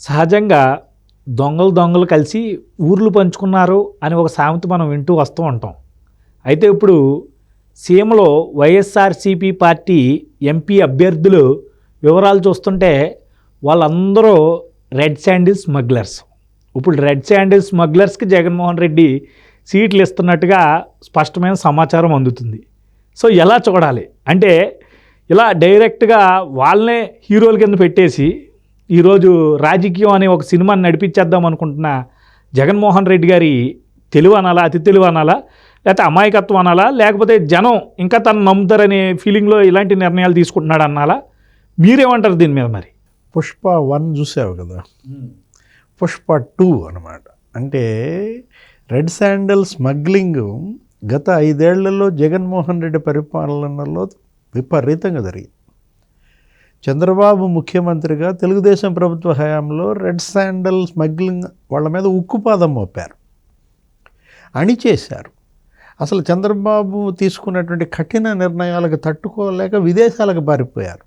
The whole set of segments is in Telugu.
సహజంగా దొంగలు దొంగలు కలిసి ఊర్లు పంచుకున్నారు అని ఒక సామెత మనం వింటూ వస్తూ ఉంటాం. అయితే ఇప్పుడు సీమలో వైఎస్ఆర్సీపీ పార్టీ ఎంపీ అభ్యర్థులు వివరాలు చూస్తుంటే వాళ్ళందరూ రెడ్ శాండిల్ స్మగ్లర్స్. ఇప్పుడు రెడ్ శాండిల్ స్మగ్లర్స్కి జగన్మోహన్ రెడ్డి సీట్లు ఇస్తున్నట్టుగా స్పష్టమైన సమాచారం అందుతుంది. సో ఎలా చూడాలి? అంటే ఇలా డైరెక్ట్గా వాళ్ళనే హీరోల కింద పెట్టేసి ఈరోజు రాజకీయం అనే ఒక సినిమాని నడిపించేద్దాం అనుకుంటున్న జగన్మోహన్ రెడ్డి గారి తెలివి అనాలా అతి తెలివి అనాలా లేకపోతే అమాయకత్వం అనాలా లేకపోతే జనం ఇంకా తను నమ్ముతారనే ఫీలింగ్లో ఇలాంటి నిర్ణయాలు తీసుకుంటున్నాడు అనాలా? మీరేమంటారు దీని మీద మరి? పుష్ప వన్ చూసావు కదా? పుష్ప టూ అనమాట అంటే రెడ్ శాండల్ స్మగ్లింగ్ గత ఐదేళ్ళలో జగన్మోహన్ రెడ్డి పరిపాలనలో విపరీతంగా జరిగింది. చంద్రబాబు ముఖ్యమంత్రిగా తెలుగుదేశం ప్రభుత్వ హయాంలో రెడ్ శాండల్ స్మగ్లింగ్ వాళ్ళ మీద ఉక్కుపాదం మోపారు. అణిచేశారు. అసలు చంద్రబాబు తీసుకున్నటువంటి కఠిన నిర్ణయాలకు తట్టుకోలేక విదేశాలకు పారిపోయారు.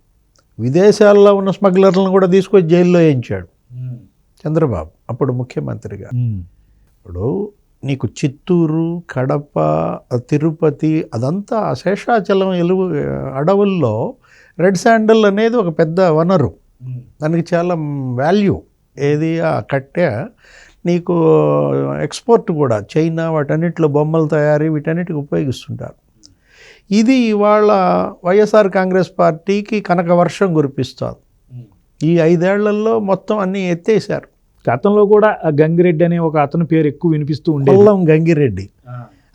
విదేశాల్లో ఉన్న స్మగ్లర్లను కూడా తీసుకొచ్చి జైల్లో వేయించాడు చంద్రబాబు అప్పుడు ముఖ్యమంత్రిగా. ఇప్పుడు నీకు చిత్తూరు కడప తిరుపతి అదంతా శేషాచలం ఎలుగు అడవుల్లో రెడ్ శాండల్ అనేది ఒక పెద్ద వనరు. దానికి చాలా వాల్యూ. ఏది? ఆ కట్టె నీకు ఎక్స్పోర్ట్ కూడా. చైనా వాటన్నిటిలో బొమ్మల తయారీ వీటన్నిటికి ఉపయోగిస్తుంటారు. ఇది ఇవాళ వైఎస్ఆర్ కాంగ్రెస్ పార్టీకి కనక వర్షం కురిపిస్తారు ఈ ఐదేళ్ళలో మొత్తం అన్నీ ఎత్తేసారు గతంలో కూడా గంగిరెడ్డి అనే ఒక అతని పేరు ఎక్కువ వినిపిస్తూ కొల్లం గంగిరెడ్డి.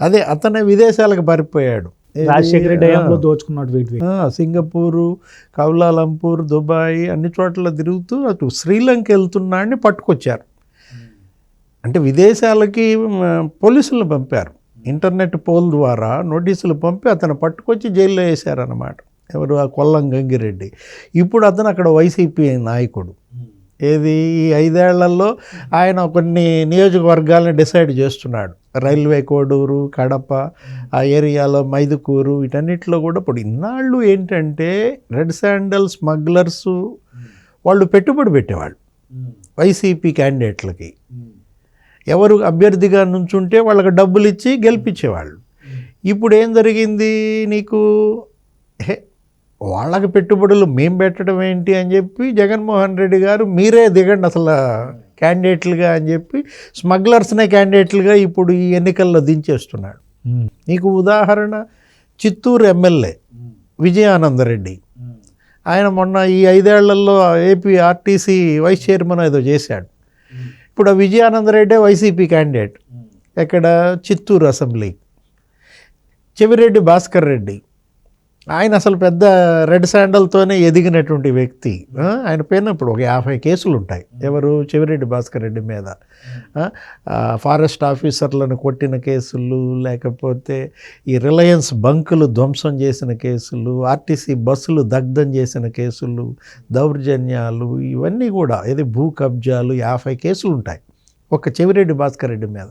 అదే అతనే విదేశాలకు పారిపోయాడు? రాజశేఖర రెడ్డి దోచుకున్నాడు వీటి సింగపూరు కౌలాలంపూర్ దుబాయ్ అన్ని చోట్ల తిరుగుతూ అటు శ్రీలంక వెళ్తున్నాడిని పట్టుకొచ్చారు. అంటే విదేశాలకి పోలీసులను పంపారు. ఇంటర్నెట్ పోల్ ద్వారా నోటీసులు పంపి అతను పట్టుకొచ్చి జైల్లో వేశారన్నమాట. ఎవరు? ఆ కొల్లం గంగిరెడ్డి. ఇప్పుడు అతను అక్కడ వైసీపీ నాయకుడు. ఏది? ఈ ఐదేళ్ళలో ఆయన కొన్ని నియోజకవర్గాలను డిసైడ్ చేస్తున్నాడు. రైల్వే కోడూరు కడప ఆ ఏరియాలో మైదుకూరు వీటన్నిటిలో కూడా ఇప్పుడు ఇన్నాళ్ళు ఏంటంటే రెడ్ శాండల్ స్మగ్లర్స్ వాళ్ళు పెట్టుబడి పెట్టేవాళ్ళు వైసీపీ క్యాండిడేట్లకి. ఎవరు అభ్యర్థిగా నుంచుంటే వాళ్ళకి డబ్బులు ఇచ్చి గెలిపించేవాళ్ళు ఇప్పుడు ఏం జరిగింది నీకు? హే వాళ్ళకి పెట్టుబడులు మేం పెట్టడం ఏంటి అని చెప్పి జగన్మోహన్ రెడ్డి గారు మీరే దిగండి అసలు. క్యాండిడేట్లుగా అని చెప్పి స్మగ్లర్స్నే క్యాండిడేట్లుగా ఇప్పుడు ఈ ఎన్నికల్లో దించేస్తున్నాడు. నీకు ఉదాహరణ చిత్తూరు ఎమ్మెల్యే విజయానందరెడ్డి ఆయన మొన్న ఈ ఐదేళ్ళలో ఏపీ ఆర్టీసీ వైస్ చైర్మన్ ఏదో చేశాడు. ఇప్పుడు ఆ విజయానందరెడ్డే వైసీపీ క్యాండిడేట్. ఎక్కడ? చిత్తూరు అసెంబ్లీ. చెవిరెడ్డి భాస్కర్ రెడ్డి. ఆయన అసలు పెద్ద రెడ్ శాండల్తోనే ఎదిగినటువంటి వ్యక్తి. ఆయన పోయినప్పుడు ఇప్పుడు ఒక యాభై కేసులు ఉంటాయి ఎవరు? చెవిరెడ్డి భాస్కర్ రెడ్డి మీద. ఫారెస్ట్ ఆఫీసర్లను కొట్టిన కేసులు లేకపోతే ఈ రిలయన్స్ బంకులు ధ్వంసం చేసిన కేసులు ఆర్టీసీ బస్సులు దగ్ధం చేసిన కేసులు దౌర్జన్యాలు ఇవన్నీ కూడా ఇది భూ కబ్జాలు యాభై కేసులు ఉంటాయి ఒక చెవిరెడ్డి భాస్కర్ రెడ్డి మీద.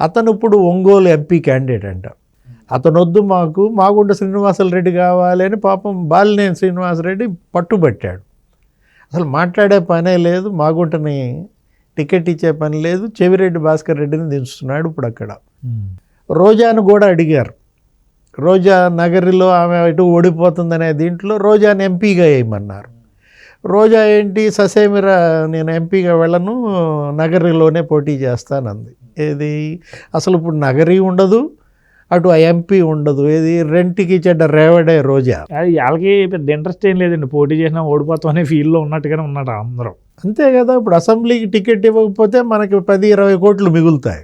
అతను ఇప్పుడు ఒంగోలు ఎంపీ క్యాండిడేట్ అంట. అతను వద్దు మాకు మాగుంట శ్రీనివాసులు రెడ్డి కావాలి అని పాపం బాలినేని శ్రీనివాసరెడ్డి పట్టుబట్టాడు. అసలు మాట్లాడే పనే లేదు మాగుంటని టికెట్ ఇచ్చే పని లేదు చెవిరెడ్డి భాస్కర్ రెడ్డిని దించుతున్నాడు ఇప్పుడు అక్కడ. రోజాను కూడా అడిగారు. రోజా నగరిలో ఆమె ఇటు ఓడిపోతుందనే దీంట్లో రోజాని ఎంపీగా వేయమన్నారు. రోజా ఏంటి ససేమిరా నేను ఎంపీగా వెళ్ళను నగరిలోనే పోటీ చేస్తానంది. ఏది? అసలు ఇప్పుడు నగరి ఉండదు అటు ఆ ఎంపీ ఉండదు. ఏది? రెంట్కి చెడ్డ రేవడే రోజా. అది వాళ్ళకి పెద్ద ఇంట్రెస్ట్ ఏం లేదండి. పోటీ చేసినా ఓడిపోతాం అనే ఫీల్డ్లో ఉన్నట్టుగానే ఉన్నాడు అందరూ. అంతే కదా ఇప్పుడు అసెంబ్లీకి టికెట్ ఇవ్వకపోతే మనకి పది ఇరవై కోట్లు మిగులుతాయి.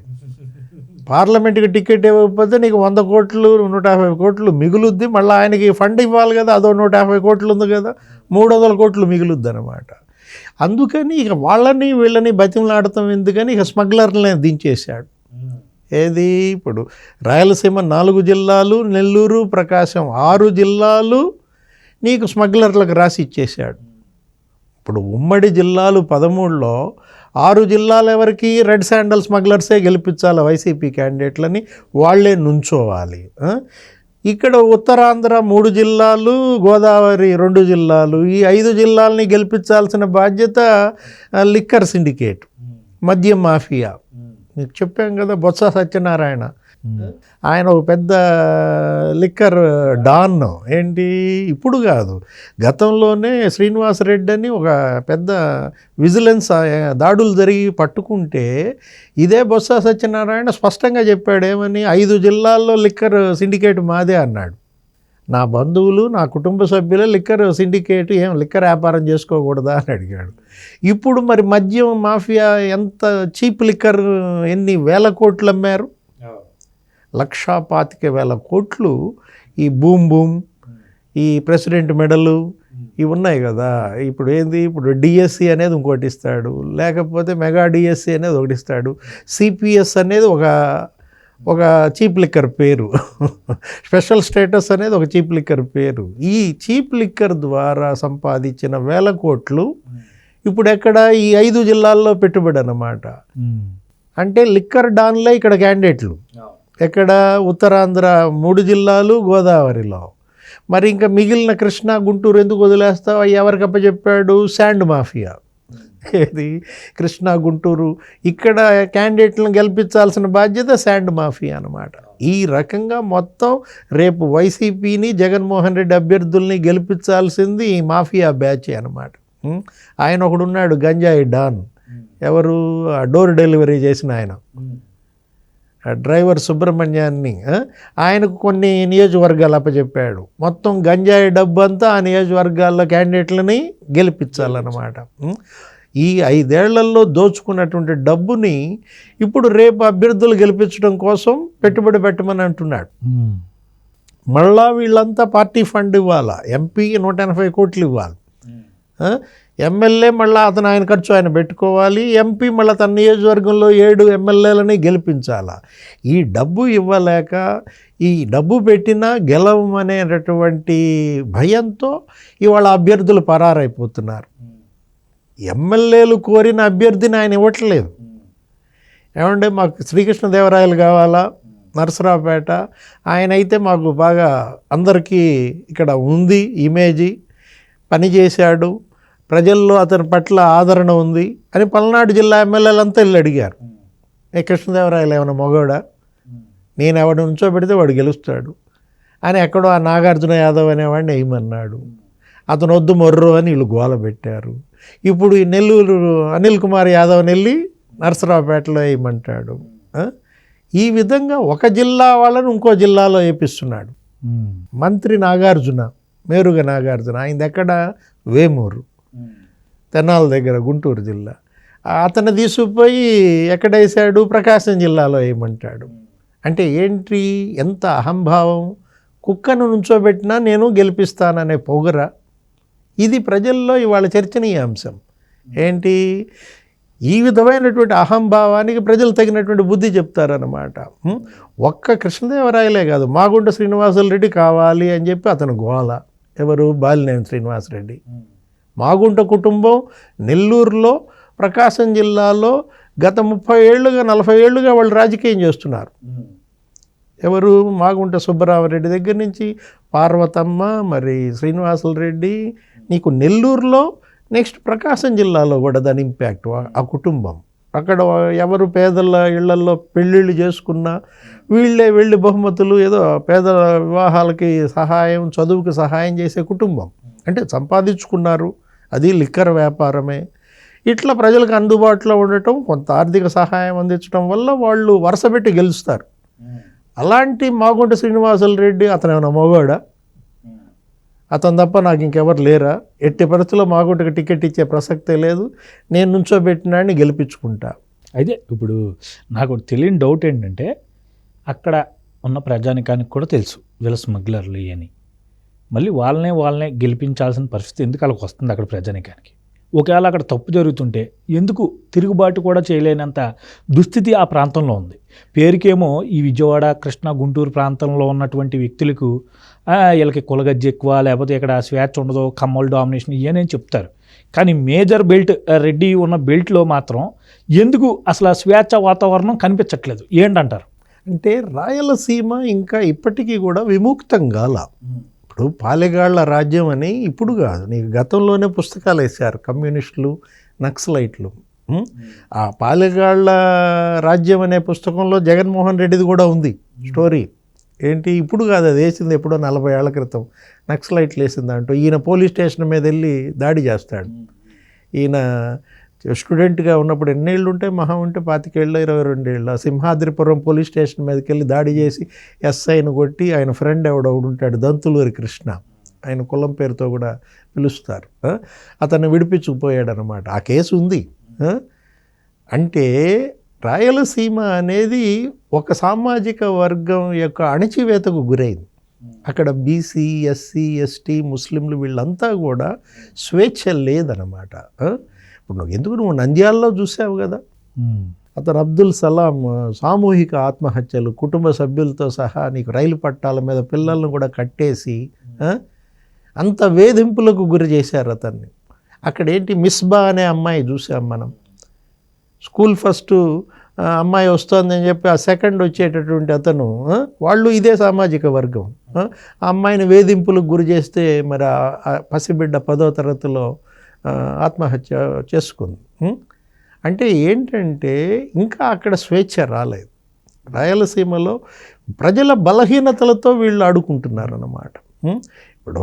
పార్లమెంట్కి టికెట్ ఇవ్వకపోతే నీకు వంద కోట్లు నూట యాభై కోట్లు మిగులుద్ది. మళ్ళీ ఆయనకి ఫండ్ ఇవ్వాలి కదా అదో నూట యాభై కోట్లు ఉంది కదా మూడు వందల కోట్లు మిగులుద్ది అనమాట అందుకని ఇక వాళ్ళని వీళ్ళని బతిమలాడతాం ఎందుకని ఇక స్మగ్లర్లనే దించేశాడు. ఏది? ఇప్పుడు రాయలసీమ నాలుగు జిల్లాలు నెల్లూరు ప్రకాశం ఆరు జిల్లాలు నీకు స్మగ్లర్లకు రాసి ఇచ్చేశాడు. ఇప్పుడు ఉమ్మడి జిల్లాలు పదమూడులో ఆరు జిల్లాలు ఎవరికి? రెడ్ శాండల్ స్మగ్లర్సే గెలిపించాలి వైసీపీ క్యాండిడేట్లని వాళ్ళే నుంచోవాలి. ఇక్కడ ఉత్తరాంధ్ర మూడు జిల్లాలు గోదావరి రెండు జిల్లాలు ఈ ఐదు జిల్లాలని గెలిపించాల్సిన బాధ్యత లిక్కర్ సిండికేట్ మద్యం మాఫియా. మీకు చెప్పాం కదా బొత్స సత్యనారాయణ. ఆయన ఒక పెద్ద లిక్కర్ డాన్. ఏంటి? ఇప్పుడు కాదు. గతంలోనే శ్రీనివాస్ రెడ్డి అని ఒక పెద్ద విజిలెన్స్ దాడులు జరిగి పట్టుకుంటే ఇదే బొత్స సత్యనారాయణ స్పష్టంగా చెప్పాడు ఏమని? ఐదు జిల్లాల్లో లిక్కర్ సిండికేట్ మాదే అన్నాడు. నా బంధువులు నా కుటుంబ సభ్యులే లిక్కర్ సిండికేట్ ఏం లిక్కర్ వ్యాపారం చేసుకోకూడదా అని అడిగాడు. ఇప్పుడు మరి మద్యం మాఫియా ఎంత చీప్ లిక్కర్ ఎన్ని వేల కోట్లు అమ్మారు? లక్షా పాతిక వేల కోట్లు ఈ బూమ్ బూమ్ ఈ ప్రెసిడెంట్ మెడలు ఇవి ఉన్నాయి కదా. ఇప్పుడు ఏంది? ఇప్పుడు డిఎస్సి అనేది ఇంకోటి ఇస్తాడు. లేకపోతే మెగా డిఎస్సి అనేది ఒకటి ఇస్తాడు. సిపిఎస్ అనేది ఒక ఒక చీప్ లిక్కర్ పేరు. స్పెషల్ స్టేటస్ అనేది ఒక చీప్ లిక్కర్ పేరు. ఈ చీప్ లిక్కర్ ద్వారా సంపాదించిన వేల కోట్లు ఇప్పుడు ఎక్కడ? ఈ ఐదు జిల్లాల్లో పెట్టుబడి అన్నమాట. అంటే లిక్కర్ డాన్లే ఇక్కడ క్యాండిడేట్లు. ఎక్కడ? ఉత్తరాంధ్ర మూడు జిల్లాలు గోదావరిలో. మరి ఇంకా మిగిలిన కృష్ణా గుంటూరు ఎందుకు వదిలేస్తావు? ఎవరికి అప్పచెప్పాడు శాండ్ మాఫియా. ఏది? కృష్ణా గుంటూరు. ఇక్కడ క్యాండిడేట్లను గెలిపించాల్సిన బాధ్యత శాండ్ మాఫియా అన్నమాట. ఈ రకంగా మొత్తం రేపు వైసీపీని జగన్మోహన్ రెడ్డి అభ్యర్థుల్ని గెలిపించాల్సింది ఈ మాఫియా బ్యాచ్ అనమాట ఆయన ఒకడు ఉన్నాడు గంజాయి డాన్. ఎవరు? డోర్ డెలివరీ చేసిన ఆయన. ఆ డ్రైవర్ సుబ్రహ్మణ్యాన్ని ఆయనకు కొన్ని నియోజకవర్గాలు అప్పచెప్పాడు. మొత్తం గంజాయి డబ్బు అంతా ఆ నియోజకవర్గాల్లో క్యాండిడేట్లని గెలిపించాలన్నమాట? ఈ ఐదేళ్ళలో దోచుకున్నటువంటి డబ్బుని ఇప్పుడు రేపు అభ్యర్థులు గెలిపించడం కోసం పెట్టుబడి పెట్టమని అంటున్నాడు. మళ్ళా వీళ్ళంతా పార్టీ ఫండ్ ఇవ్వాలా? ఎంపీకి నూట ఎనభై కోట్లు ఇవ్వాలి? ఎమ్మెల్యే మళ్ళీ అతను ఆయన ఖర్చు ఆయన పెట్టుకోవాలి. ఎంపీ మళ్ళీ తన నియోజకవర్గంలో ఏడు ఎమ్మెల్యేలని గెలిపించాలా? ఈ డబ్బు ఇవ్వలేక ఈ డబ్బు పెట్టినా గెలవమనేటటువంటి భయంతో ఇవాళ అభ్యర్థులు పరారైపోతున్నారు. ఎమ్మెల్యేలు కోరిన అభ్యర్థిని ఆయన ఇవ్వట్లేదు. ఏమంటే మాకు శ్రీకృష్ణదేవరాయలు కావాలా? నరసరావుపేట. ఆయన అయితే మాకు బాగా అందరికీ ఇక్కడ ఉంది ఇమేజీ పని చేశాడు. ప్రజల్లో అతని పట్ల ఆదరణ ఉంది అని పల్నాడు జిల్లా ఎమ్మెల్యేలంతా వెళ్ళి అడిగారు. ఏ కృష్ణదేవరాయలు ఏమైనా మగోడా? నేను ఎవడు నుంచో పెడితే వాడు గెలుస్తాడు. అని ఎక్కడో ఆ నాగార్జున యాదవ్ అనేవాడిని వేయమన్నాడు. అతను వద్దు మొర్రు అని వీళ్ళు గోల పెట్టారు. ఇప్పుడు ఈ నెల్లూరు అనిల్ కుమార్ యాదవ్ని వెళ్ళి నరసరావుపేటలో వేయమంటాడు ఈ విధంగా ఒక జిల్లా వాళ్ళని ఇంకో జిల్లాలో వేపిస్తున్నాడు మంత్రి నాగార్జున మేరుగ నాగార్జున ఆయన ఎక్కడ? వేమూరు తెనాల దగ్గర గుంటూరు జిల్లా. అతను తీసుకుపోయి ఎక్కడ వేసాడు ప్రకాశం జిల్లాలో వేయమంటాడు అంటే ఏంటి? ఎంత అహంభావం? కుక్కను నుంచోబెట్టినా నేను గెలిపిస్తాననే పొగర ఇది ప్రజల్లో ఇవాళ చర్చనీయాంశం ఏంటి? ఈ విధమైనటువంటి అహంభావానికి ప్రజలు తగినటువంటి బుద్ధి చెప్తారన్నమాట. ఒక్క కృష్ణదేవరాయలే కాదు మాగుంట శ్రీనివాసులు రెడ్డి కావాలి అని చెప్పి అతను గోల. ఎవరు? బాలినేని శ్రీనివాసరెడ్డి. మాగుంట కుటుంబం నెల్లూరులో ప్రకాశం జిల్లాలో గత ముప్పై ఏళ్ళుగా నలభై ఏళ్ళుగా వాళ్ళు రాజకీయం చేస్తున్నారు. ఎవరు? మాగుంట సుబ్బరామరెడ్డి దగ్గర నుంచి పార్వతమ్మ మరి శ్రీనివాసులు రెడ్డి నీకు నెల్లూరులో నెక్స్ట్ ప్రకాశం జిల్లాలో కూడా దాని ఇంపాక్ట్ ఆ కుటుంబం. అక్కడ ఎవరు పేదల ఇళ్ళల్లో పెళ్ళిళ్ళు చేసుకున్నా వీళ్ళే వెళ్ళి బహుమతులు ఏదో పేదల వివాహాలకి సహాయం చదువుకి సహాయం చేసే కుటుంబం. అంటే సంపాదించుకున్నారు. అది లిక్కర్ వ్యాపారమే. ఇట్లా ప్రజలకు అందుబాటులో ఉండటం కొంత ఆర్థిక సహాయం అందించడం వల్ల వాళ్ళు వరుసపెట్టి గెలుస్తారు. అలాంటి మాగుంట శ్రీనివాసులు రెడ్డి అతను ఏమైనా మగవాడా? అతను తప్ప నాకు ఇంకెవరు లేరా? ఎట్టి పరిస్థితుల్లో మాగుంటకి టికెట్ ఇచ్చే ప్రసక్తే లేదు. నేను నుంచోబెట్టినాడిని గెలిపించుకుంటా. అయితే ఇప్పుడు నాకు తెలియని డౌట్ ఏంటంటే అక్కడ ఉన్న ప్రజానికానికి కూడా తెలుసు వీళ్ళ స్మగ్లర్లు అని మళ్ళీ వాళ్ళనే వాళ్ళనే గెలిపించాల్సిన పరిస్థితి ఎందుకు వాళ్ళకి వస్తుంది అక్కడ ప్రజానికానికి? ఒకవేళ అక్కడ తప్పు జరుగుతుంటే ఎందుకు తిరుగుబాటు కూడా చేయలేనంత దుస్థితి ఆ ప్రాంతంలో ఉంది. పేరుకేమో ఈ విజయవాడ కృష్ణా గుంటూరు ప్రాంతంలో ఉన్నటువంటి వ్యక్తులకు "ఆ, వీళ్ళకి కులగజ్జి ఎక్కువ లేకపోతే ఇక్కడ స్వేచ్ఛ ఉండదు కమ్మల్ డామినేషన్ ఇవన్నీ చెప్తారు. కానీ మేజర్ బెల్ట్ రెడ్డి ఉన్న బెల్ట్లో మాత్రం ఎందుకు అసలు ఆ స్వేచ్ఛ వాతావరణం కనిపించట్లేదు? ఏంటంటారు? అంటే రాయలసీమ ఇంకా ఇప్పటికీ కూడా విముక్తం కాల ఇప్పుడు పాలెగాళ్ళ రాజ్యం అని ఇప్పుడు కాదు. నీకు గతంలోనే పుస్తకాలు వేశారు కమ్యూనిస్టులు నక్సలైట్లు? ఆ పాలెగాళ్ళ రాజ్యం అనే పుస్తకంలో జగన్మోహన్ రెడ్డిది కూడా ఉంది స్టోరీ. ఏంటి? ఇప్పుడు కాదు అది వేసింది ఎప్పుడో నలభై ఏళ్ళ క్రితం. నక్సలైట్లు వేసింది అంటూ ఈయన పోలీస్ స్టేషన్ మీద వెళ్ళి దాడి చేస్తాడు. ఈయన స్టూడెంట్గా ఉన్నప్పుడు ఎన్నేళ్ళు ఉంటే మహా ఉంటే పాతికేళ్ళు ఇరవై రెండేళ్ళు. సింహాద్రిపురం పోలీస్ స్టేషన్ మీదకి వెళ్ళి దాడి చేసి ఎస్ఐని కొట్టి ఆయన ఫ్రెండ్ ఎవడొకడు ఉంటాడు దంతులూరి కృష్ణ. ఆయన కులం పేరుతో కూడా పిలుస్తారు. అతను అతన్ని విడిపించుకుపోయాడు అనమాట ఆ కేసు ఉంది. అంటే రాయలసీమ అనేది ఒక సామాజిక వర్గం యొక్క అణచివేతకు గురైంది. అక్కడ బీసీ ఎస్సీ ఎస్టీ ముస్లింలు వీళ్ళంతా కూడా స్వేచ్ఛ లేదనమాట. నువ్వు ఎందుకు నువ్వు నంద్యాలలో చూసావు కదా. అతను అబ్దుల్ సలాం సామూహిక ఆత్మహత్యలు కుటుంబ సభ్యులతో సహా నీకు రైలు పట్టాల మీద పిల్లలను కూడా కట్టేసి? అంత వేధింపులకు గురి చేశారు అతన్ని. అక్కడ ఏంటి? మిస్బా అనే అమ్మాయి చూసాం మనం. స్కూల్ ఫస్ట్ అమ్మాయి వస్తోందని చెప్పి ఆ సెకండ్ వచ్చేటటువంటి అతను వాళ్ళు ఇదే సామాజిక వర్గం. ఆ, అమ్మాయిని వేధింపులకు గురి చేస్తే మరి పసిబిడ్డ పదో తరగతిలో ఆత్మహత్య చేసుకుంది. అంటే ఏంటంటే ఇంకా అక్కడ స్వేచ్ఛ రాలేదు. రాయలసీమలో ప్రజల బలహీనతలతో వీళ్ళు ఆడుకుంటున్నారు అన్నమాట ఇప్పుడు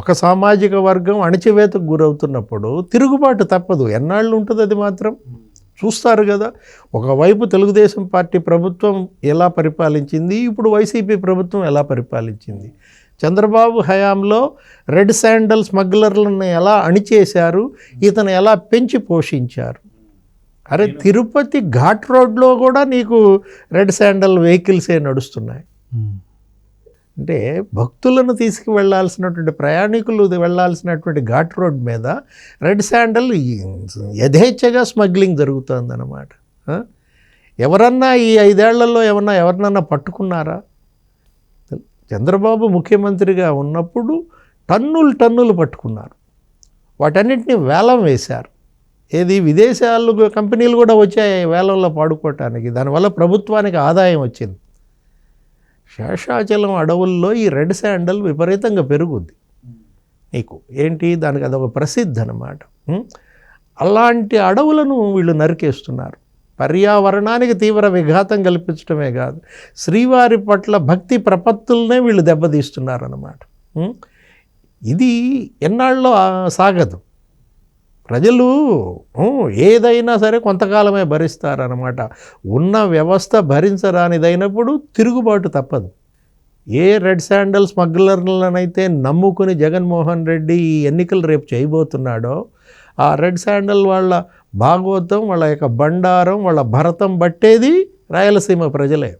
ఒక సామాజిక వర్గం అణచివేతకు గురవుతున్నప్పుడు తిరుగుబాటు తప్పదు. ఎన్నాళ్ళు ఉంటుంది అది మాత్రం? చూస్తారు కదా. ఒకవైపు తెలుగుదేశం పార్టీ ప్రభుత్వం ఎలా పరిపాలించింది? ఇప్పుడు వైసీపీ ప్రభుత్వం ఎలా పరిపాలించింది? చంద్రబాబు హయాంలో రెడ్ శాండల్ స్మగ్లర్లను ఎలా అణిచేశారు ఇతను ఎలా పెంచి పోషించారు అరే తిరుపతి ఘాట్ రోడ్లో కూడా నీకు రెడ్ శాండల్ వెహికల్సే నడుస్తున్నాయి. అంటే భక్తులను తీసుకువెళ్ళాల్సినటువంటి ప్రయాణికులు వెళ్ళాల్సినటువంటి ఘాట్ రోడ్ మీద రెడ్ శాండల్ యథేచ్ఛగా స్మగ్లింగ్ జరుగుతుందన్నమాట? ఎవరన్నా ఈ ఐదేళ్ళలో ఏమన్నా ఎవరినన్నా పట్టుకున్నారా చంద్రబాబు ముఖ్యమంత్రిగా ఉన్నప్పుడు టన్నులు టన్నులు పట్టుకున్నారు. వాటన్నిటిని వేలం వేశారు. ఏది విదేశాలు కంపెనీలు కూడా వచ్చాయి వేలంలో పాడుకోవటానికి. దానివల్ల ప్రభుత్వానికి ఆదాయం వచ్చింది. శేషాచలం అడవుల్లో ఈ రెడ్ శాండల్ విపరీతంగా పెరుగుద్ది. నీకు ఏంటి? దానికి అదొక ప్రసిద్ధి అనమాట అలాంటి అడవులను వీళ్ళు నరికేస్తున్నారు. పర్యావరణానికి తీవ్ర విఘాతం కల్పించడమే కాదు. శ్రీవారి పట్ల భక్తి ప్రపత్తులనే వీళ్ళు దెబ్బతీస్తున్నారన్నమాట. ఇది ఎన్నాళ్ళలో సాగదు. ప్రజలు ఏదైనా సరే కొంతకాలమే భరిస్తారనమాట ఉన్న వ్యవస్థ భరించరానిదైనప్పుడు తిరుగుబాటు తప్పదు. ఏ రెడ్ శాండల్ స్మగ్లర్లనైతే నమ్ముకుని జగన్మోహన్ రెడ్డి ఈ ఎన్నికలు రేపు చేయబోతున్నాడో ఆ రెడ్ శాండల్ వాళ్ళ భాగవతం వాళ్ళ యొక్క బండారం వాళ్ళ భరతం బట్టేది రాయలసీమ ప్రజలే.